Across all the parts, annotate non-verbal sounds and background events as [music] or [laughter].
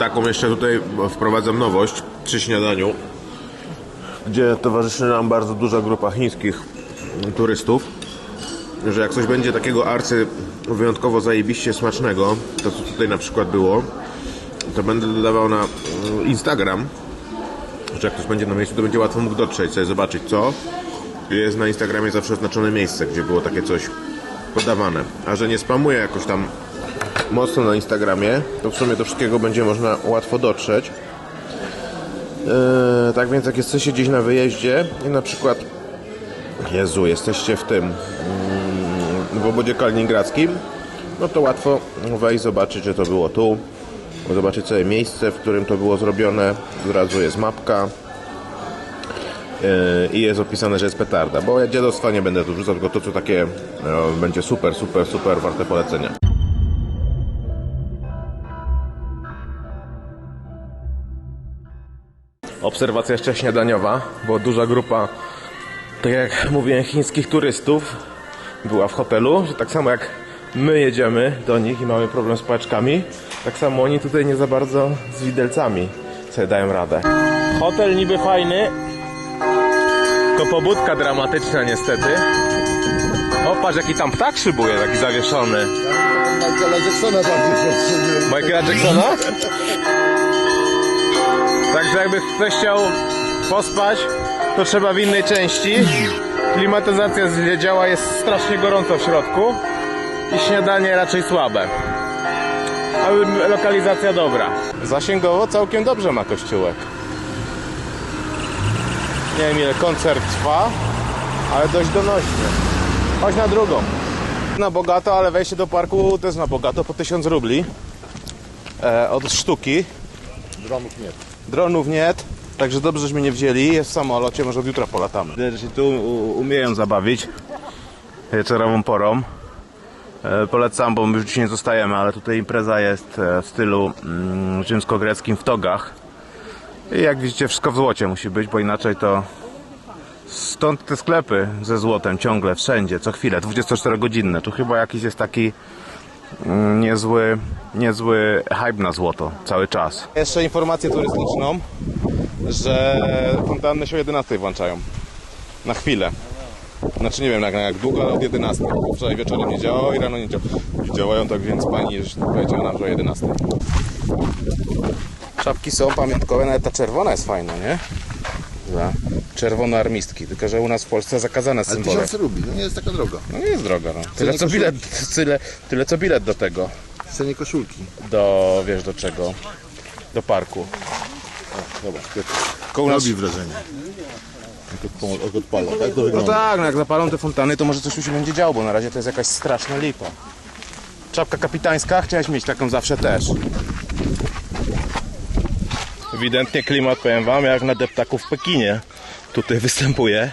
taką jeszcze tutaj wprowadzam nowość przy śniadaniu, gdzie towarzyszy nam bardzo duża grupa chińskich turystów, że jak coś będzie takiego arcy wyjątkowo zajebiście smacznego, to co tutaj na przykład było, to będę dodawał na mm, Instagram, że jak ktoś będzie na miejscu, to będzie łatwo mógł dotrzeć, sobie zobaczyć co. Jest na Instagramie zawsze oznaczone miejsce, gdzie było takie coś podawane. A że nie spamuję jakoś tam mocno na Instagramie, to w sumie do wszystkiego będzie można łatwo dotrzeć. Eee, tak więc jak jesteście gdzieś na wyjeździe i na przykład Jezu, jesteście w tym mm, w obodzie kaliningradzkim, no to łatwo wejść, zobaczyć, że to było tu, zobaczyć sobie miejsce, w którym to było zrobione, od razu jest mapka yy, i jest opisane, że jest petarda, bo ja dziadostwa nie będę tu wrzucał, tylko to, co takie no, będzie super, super, super warte polecenia. Obserwacja jeszcze śniadaniowa, bo duża grupa, tak jak mówiłem, chińskich turystów była w hotelu, że tak samo jak my jedziemy do nich i mamy problem z paczkami, tak samo oni tutaj nie za bardzo z widelcami sobie dają radę. Hotel niby fajny, tylko pobudka dramatyczna niestety. O, patrz jaki tam ptak szybuje, taki zawieszony. Michaela Jacksona bardziej potrzebuje. Michaela Jacksona? Także jakby ktoś chciał pospać, to trzeba w innej części. Klimatyzacja działa, jest strasznie gorąco w środku i śniadanie raczej słabe. Ale lokalizacja dobra. Zasięgowo całkiem dobrze ma kościółek. Nie wiem ile koncert trwa, ale dość donośnie. Chodź na drugą. Na bogato, ale wejście do parku też na bogato po 1000 rubli e, od sztuki. Dronów nie. Dronów nie, także dobrze, żeśmy nie wzięli. Jest w samolocie, może od jutra polatamy. Że się tu umieją zabawić wieczorową porą. E, polecam, bo my już dzisiaj nie zostajemy, ale tutaj impreza jest e, w stylu mm, rzymsko-greckim w togach. I jak widzicie, wszystko w złocie musi być, bo inaczej to Stąd te sklepy ze złotem ciągle, wszędzie, co chwilę, 24-godzinne. Tu chyba jakiś jest taki niezły, niezły hype na złoto cały czas. Jeszcze informację turystyczną, że fontanny się o 11 włączają. Na chwilę. Znaczy nie wiem jak, jak długo, ale od 11. Wczoraj wieczorem nie działało i rano nie działało. Działają tak więc pani już powiedziała nam, że o 11. Czapki są pamiątkowe, nawet ta czerwona jest fajna, nie? Za czerwonoarmistki, tylko że u nas w Polsce zakazane Ale symbole. tysiąc rubli, no nie jest taka droga. No nie jest droga, no. Tyle co koszulki. bilet, [laughs] tyle, tyle co bilet do tego, W cenie koszulki. do, wiesz do czego, do parku. Koło nas... robi wrażenie. Jak jak odpala, tak to No wygląda. tak, no jak zapalą te fontany, to może coś tu się będzie działo, bo na razie to jest jakaś straszna lipa. Czapka kapitańska, chciałeś mieć taką zawsze też. Ewidentnie klimat, powiem wam, jak na deptaku w Pekinie tutaj [laughs] występuje.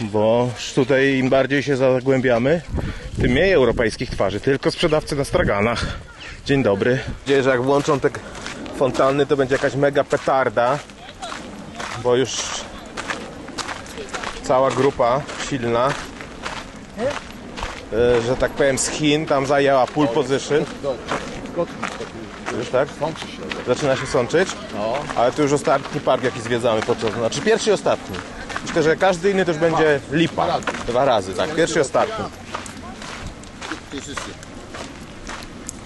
Bo tutaj im bardziej się zagłębiamy, tym mniej europejskich twarzy, tylko sprzedawcy na straganach. Dzień dobry. Dzieje, że jak włączą te fontanny, to będzie jakaś mega petarda, bo już cała grupa silna, e, że tak powiem z Chin, tam zajęła pole position. Już tak? Sączy się. Zaczyna się sączyć, No. ale to już ostatni park jaki zwiedzamy podczas, znaczy pierwszy i ostatni. Myślę, że każdy inny to już będzie lipa. Dwa razy, tak, pierwszy i ostatni.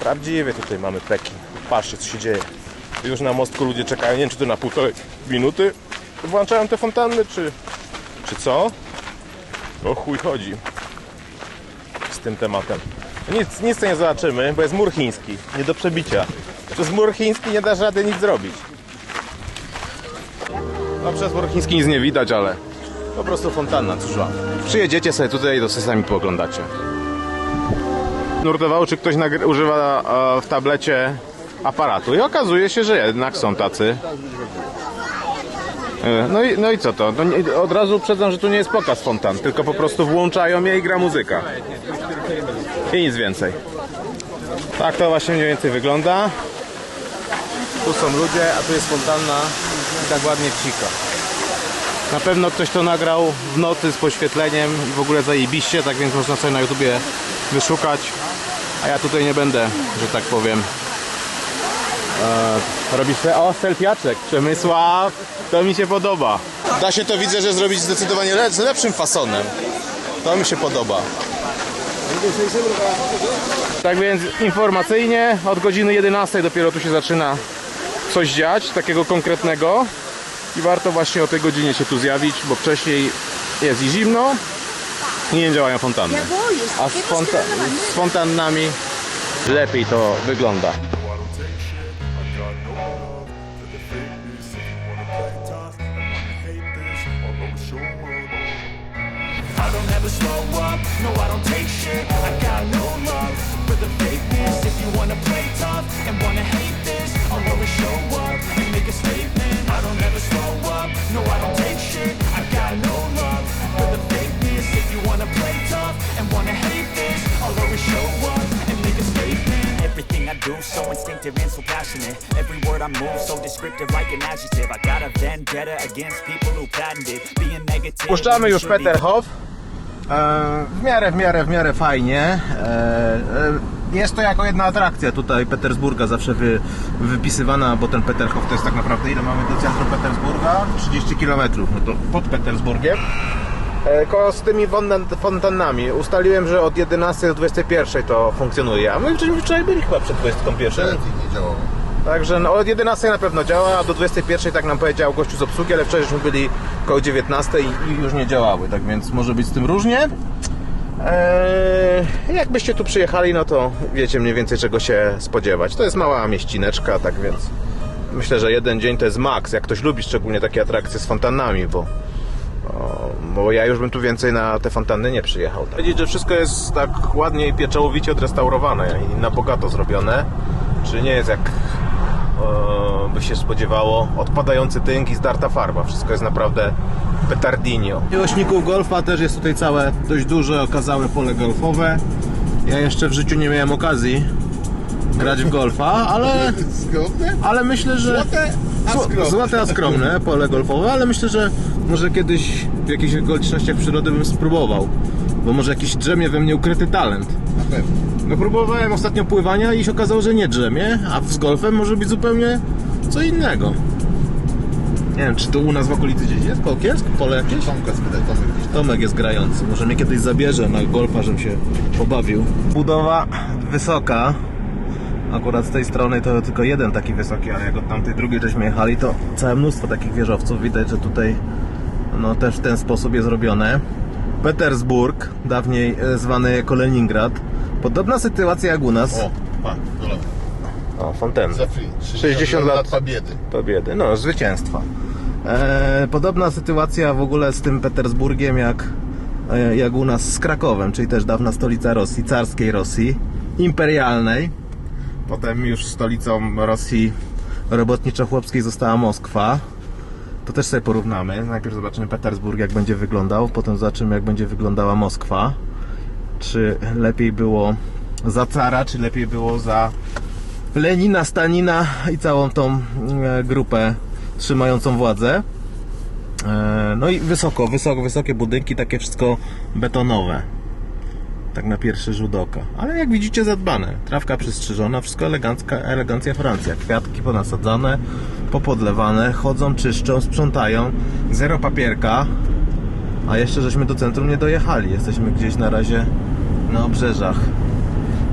Prawdziwie tutaj mamy Pekin. Patrzcie co się dzieje. Już na mostku ludzie czekają, nie wiem czy to na półtorej minuty włączają te fontanny, czy, czy co? O chuj chodzi z tym tematem. Nic, nic nie zobaczymy, bo jest mur chiński, nie do przebicia. Przez mur chiński nie dasz rady nic zrobić. No przez mur chiński nic nie widać, ale po prostu fontanna, cóż wam. Przyjedziecie sobie tutaj, to sobie sami pooglądacie. Nurtowało, czy ktoś używa e, w tablecie aparatu i okazuje się, że jednak są tacy. E, No i, no i co to? No nie, od razu uprzedzam, że tu nie jest pokaz fontan, tylko po prostu włączają je i gra muzyka. I nic więcej. Tak to właśnie mniej więcej wygląda. Tu są ludzie, a tu jest fontanna i tak ładnie cika. Na pewno ktoś to nagrał w nocy z poświetleniem i w ogóle zajebiście, tak więc można sobie na YouTubie wyszukać. A ja tutaj nie będę, że tak powiem, E, robisz se... O, selfiaczek. Przemysław. To mi się podoba. Da się to widzę, że zrobić zdecydowanie z lepszym fasonem. To mi się podoba. Tak więc informacyjnie od godziny 11 dopiero tu się zaczyna coś dziać, takiego konkretnego. I warto właśnie o tej godzinie się tu zjawić, bo wcześniej jest i zimno i nie działają fontanny. A z, fonta z fontannami lepiej to wygląda. I don't ever do so instinctive and so passionate Every word I move so descriptive like an adjective I got a vendetta against people who patented Being negative Puszczamy już Peterhof. E, w miarę, w miarę, w miarę fajnie. E, e, jest to jako jedna atrakcja tutaj Petersburga zawsze wy, wypisywana, bo ten Peterhof to jest tak naprawdę ile mamy do centrum Petersburga? 30 km, no to pod Petersburgiem. E, Ko z tymi fontan- fontannami ustaliłem, że od 11 do 21 to funkcjonuje, a my wczoraj byli chyba przed 21. Telewizji nie działało. Także no, od 11 na pewno działa, a do 21 tak nam powiedział gościu z obsługi, ale wcześniej byli koło 19 i, i już nie działały, tak więc może być z tym różnie. Eee, jakbyście tu przyjechali, no to wiecie mniej więcej czego się spodziewać. To jest mała mieścineczka, tak więc myślę, że jeden dzień to jest maks, jak ktoś lubi szczególnie takie atrakcje z fontannami, bo bo ja już bym tu więcej na te fontanny nie przyjechał. Widzieć, że wszystko jest tak ładnie i pieczołowicie odrestaurowane i na bogato zrobione. Czy nie jest jak e, by się spodziewało odpadający tynk i zdarta farba. Wszystko jest naprawdę petardinio. Miłośników golfa też jest tutaj całe dość duże, okazałe pole golfowe. Ja jeszcze w życiu nie miałem okazji grać w golfa, ale [laughs] Zgodne? ale myślę, że. Złote, Złote, a skromne pole golfowe, ale myślę, że może kiedyś w jakichś okolicznościach przyrody bym spróbował. Bo może jakiś drzemie we mnie ukryty talent. Na pewno. No próbowałem ostatnio pływania i się okazało, że nie drzemie, a z golfem może być zupełnie co innego. Nie wiem, czy tu u nas w okolicy gdzieś jest Kolkiesk? Pole jakieś? Tomka spytaj, Tomek gdzieś. Tomek jest grający. Może mnie kiedyś zabierze na golfa, żebym się pobawił. Budowa wysoka. Akurat z tej strony to tylko jeden taki wysoki, ale jak od tamtej drugiej żeśmy jechali, to całe mnóstwo takich wieżowców. Widać, że tutaj no, też w ten sposób jest robione. Petersburg, dawniej e, zwany jako Leningrad. Podobna sytuacja jak u nas. O, pa, dole. O, fontenna. Za free. 60 lat pobiedy. Pobiedy, no zwycięstwa. E, podobna sytuacja w ogóle z tym Petersburgiem jak, e, jak u nas z Krakowem, czyli też dawna stolica Rosji, carskiej Rosji, imperialnej. Potem już stolicą Rosji robotniczo-chłopskiej została Moskwa. To też sobie porównamy. Najpierw zobaczymy Petersburg, jak będzie wyglądał, potem zobaczymy, jak będzie wyglądała Moskwa. Czy lepiej było za cara, czy lepiej było za Lenina, Stalina i całą tą e, grupę trzymającą władzę. E, No i wysoko, wysoko, wysokie budynki, takie wszystko betonowe. Tak na pierwszy rzut oka. Ale jak widzicie zadbane. Trawka przystrzyżona, wszystko elegancka, elegancja Francja. Kwiatki ponasadzane, popodlewane, chodzą, czyszczą, sprzątają. Zero papierka. A jeszcze żeśmy do centrum nie dojechali. Jesteśmy gdzieś na razie na obrzeżach.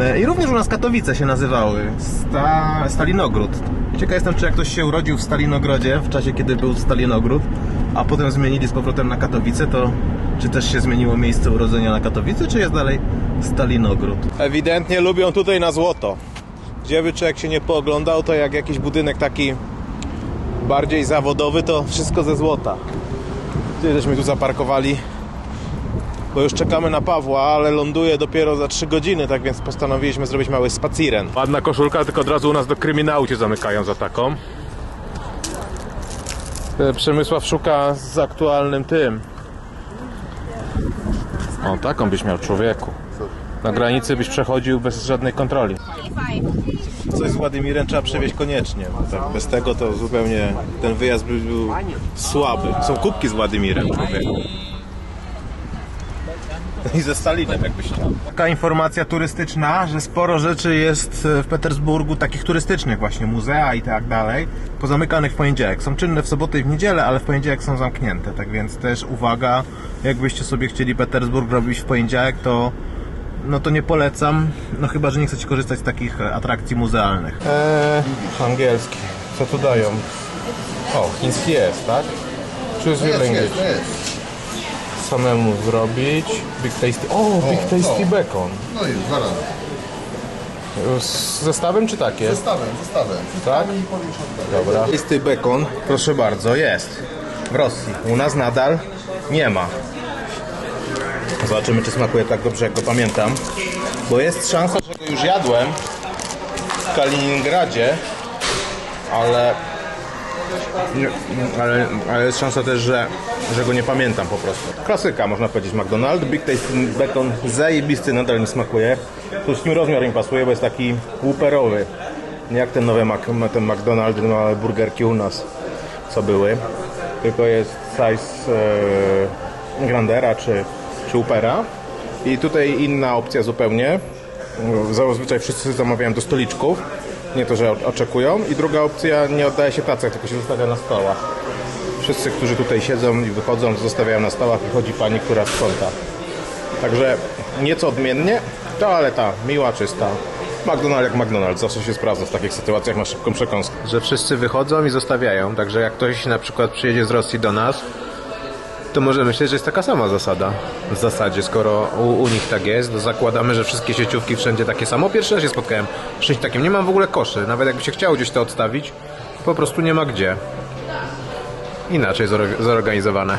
E, I również u nas Katowice się nazywały Sta... Stalinogród. Ciekaw jestem, czy jak ktoś się urodził w Stalinogrodzie w czasie, kiedy był Stalinogród, a potem zmienili z powrotem na Katowice, to czy też się zmieniło miejsce urodzenia na Katowice, czy jest dalej Stalinogród? Ewidentnie lubią tutaj na złoto. Gdzie by człowiek się nie pooglądał, to jak jakiś budynek taki bardziej zawodowy, to wszystko ze złota. Gdzie żeśmy tu zaparkowali? bo już czekamy na Pawła, ale ląduje dopiero za 3 godziny, tak więc postanowiliśmy zrobić mały spaciren. Ładna koszulka, tylko od razu u nas do kryminału cię zamykają za taką. E, Przemysław szuka z aktualnym tym. O, taką byś miał człowieku. Na granicy byś przechodził bez żadnej kontroli. Coś z Władimirem trzeba przewieźć koniecznie. Tak, bez tego to zupełnie ten wyjazd by był słaby. Są kubki z Władimirem, człowieku. [laughs] I ze Stalinem, jakbyś chciał. Taka informacja turystyczna, że sporo rzeczy jest w Petersburgu, takich turystycznych właśnie, muzea i tak dalej, pozamykanych w poniedziałek. Są czynne w sobotę i w niedzielę, ale w poniedziałek są zamknięte. Tak więc też uwaga, jakbyście sobie chcieli Petersburg robić w poniedziałek, to no to nie polecam, no chyba, że nie chcecie korzystać z takich e, atrakcji muzealnych. Eee, angielski. Co tu dają? O, chiński jest, tak? Choose your Jest, language. Samemu zrobić. Big tasty. O, big tasty o. bacon. No i dwa razy. Z zestawem czy takie? Zestawem, zestawem. Tak? I powiększony. Dobra. Tasty bacon, proszę bardzo, jest. W Rosji. U nas nadal nie ma. Zobaczymy, czy smakuje tak dobrze, jak go pamiętam. Bo jest szansa, że go już jadłem w Kaliningradzie, ale nie, ale, ale jest szansa też, że, że go nie pamiętam po prostu. Klasyka, można powiedzieć, McDonald's. Big Tasty Bacon zajebisty, nadal mi smakuje. Tu z tym rozmiar mi pasuje, bo jest taki łuperowy. Nie jak ten nowy Mac, ten McDonald's, małe burgerki u nas, co były. Tylko jest size e, Grandera czy, czy Upera. I tutaj inna opcja zupełnie. Zazwyczaj wszyscy zamawiają do stoliczków. Nie to, że oczekują. I druga opcja, nie oddaje się tacek, tylko się zostawia na stołach. Wszyscy, którzy tutaj siedzą i wychodzą, zostawiają na stołach i chodzi pani, która sprząta. Także nieco odmiennie, toaleta miła, czysta. McDonald's jak McDonald's, zawsze się sprawdza w takich sytuacjach, ma szybką przekąskę. Że wszyscy wychodzą i zostawiają, także jak ktoś na przykład przyjedzie z Rosji do nas, to może myśleć, że jest taka sama zasada. W zasadzie, skoro u, u nich tak jest, to zakładamy, że wszystkie sieciówki wszędzie takie samo. Pierwszy raz się spotkałem z czymś takim. Nie mam w ogóle koszy. Nawet jakby się chciało gdzieś to odstawić, po prostu nie ma gdzie. Inaczej zor- zorganizowane.